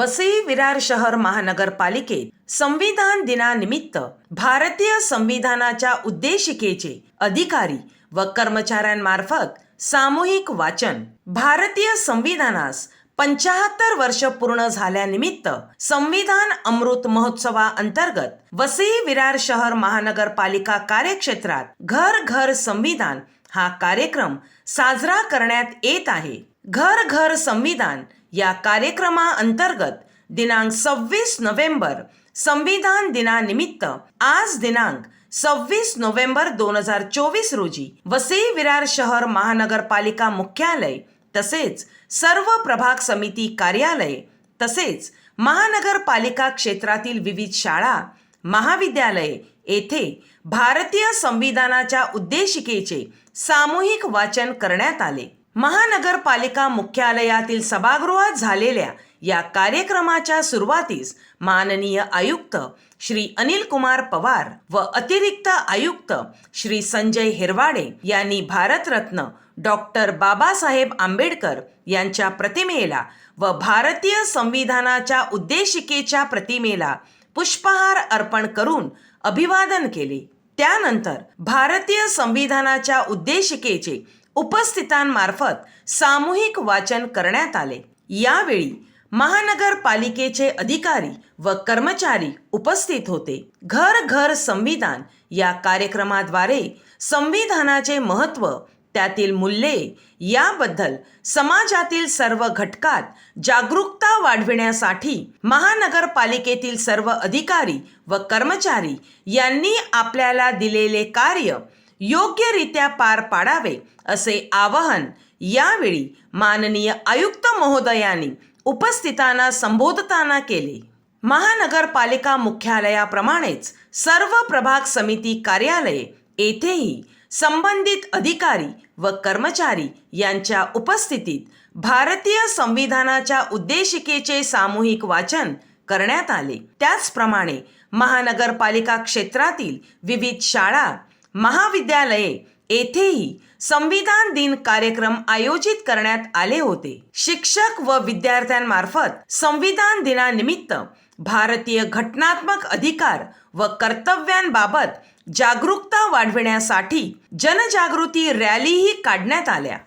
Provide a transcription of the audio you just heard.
वसई विरार शहर महानगरपालिकेत संविधान दिनानिमित्त भारतीय संविधानाच्या उद्देशिकेचे अधिकारी व कर्मचाऱ्यांमार्फत सामूहिक वाचन भारतीय संविधानास पंचाहत्तर वर्ष पूर्ण झाल्यानिमित्त संविधान अमृत महोत्सवा अंतर्गत वसई विरार शहर महानगरपालिका कार्यक्षेत्रात घर घर संविधान हा कार्यक्रम साजरा करण्यात येत आहे. घर घर संविधान या कार्यक्रमाअंतर्गत दिनांक सव्वीस नोव्हेंबर संविधान दिनानिमित्त आज दिनांक सव्वीस नोव्हेंबर दोन हजार चोवीस रोजी वसई विरार शहर महानगरपालिका मुख्यालय तसेच सर्व प्रभाग समिती कार्यालय तसेच महानगरपालिका क्षेत्रातील विविध शाळा महाविद्यालये येथे भारतीय संविधानाच्या उद्देशिकेचे सामूहिक वाचन करण्यात आले. महानगरपालिका मुख्यालयातील सभागृहात झालेल्या या कार्यक्रमाच्या सुरुवातीस माननीय आयुक्त श्री अनिल कुमार पवार व अतिरिक्त आयुक्त श्री संजय हिरवाडे यांनी भारतरत्न डॉक्टर बाबासाहेब आंबेडकर यांच्या प्रतिमेला व भारतीय संविधानाच्या उद्देशिकेच्या प्रतिमेला पुष्पहार अर्पण करून अभिवादन केले. त्यानंतर भारतीय संविधानाच्या उद्देशिकेचे उपस्थितांमार्फत सामूहिक वाचन करण्यात आले. यावेळी महानगरपालिकेचे अधिकारी व कर्मचारी उपस्थित होते. घर घर संविधान या कार्यक्रमाद्वारे संविधानाचे महत्त्व त्यातील मूल्ये याबद्दल समाजातील सर्व घटकात जागरूकता वाढविण्यासाठी महानगरपालिकेतील सर्व अधिकारी व कर्मचारी यांनी आपल्याला दिलेले कार्य योग्यरित्या पार पाडावे असे आवाहन यावेळी माननीय आयुक्त महोदयांनी उपस्थितांना संबोधताना केले. महानगरपालिका मुख्यालयाप्रमाणेच सर्व प्रभाग समिती कार्यालये येथेही संबंधित अधिकारी व कर्मचारी यांच्या उपस्थितीत भारतीय संविधानाच्या उद्देशिकेचे सामूहिक वाचन करण्यात आले. त्याचप्रमाणे महानगरपालिका क्षेत्रातील विविध शाळा महाविद्यालये येथेही संविधान दिन कार्यक्रम आयोजित करण्यात आले होते. शिक्षक व विद्यार्थ्यांमार्फत संविधान दिनानिमित्त भारतीय घटनात्मक अधिकार व कर्तव्यांबाबत जागरूकता वाढविण्यासाठी जनजागृती रॅलीही काढण्यात आल्या.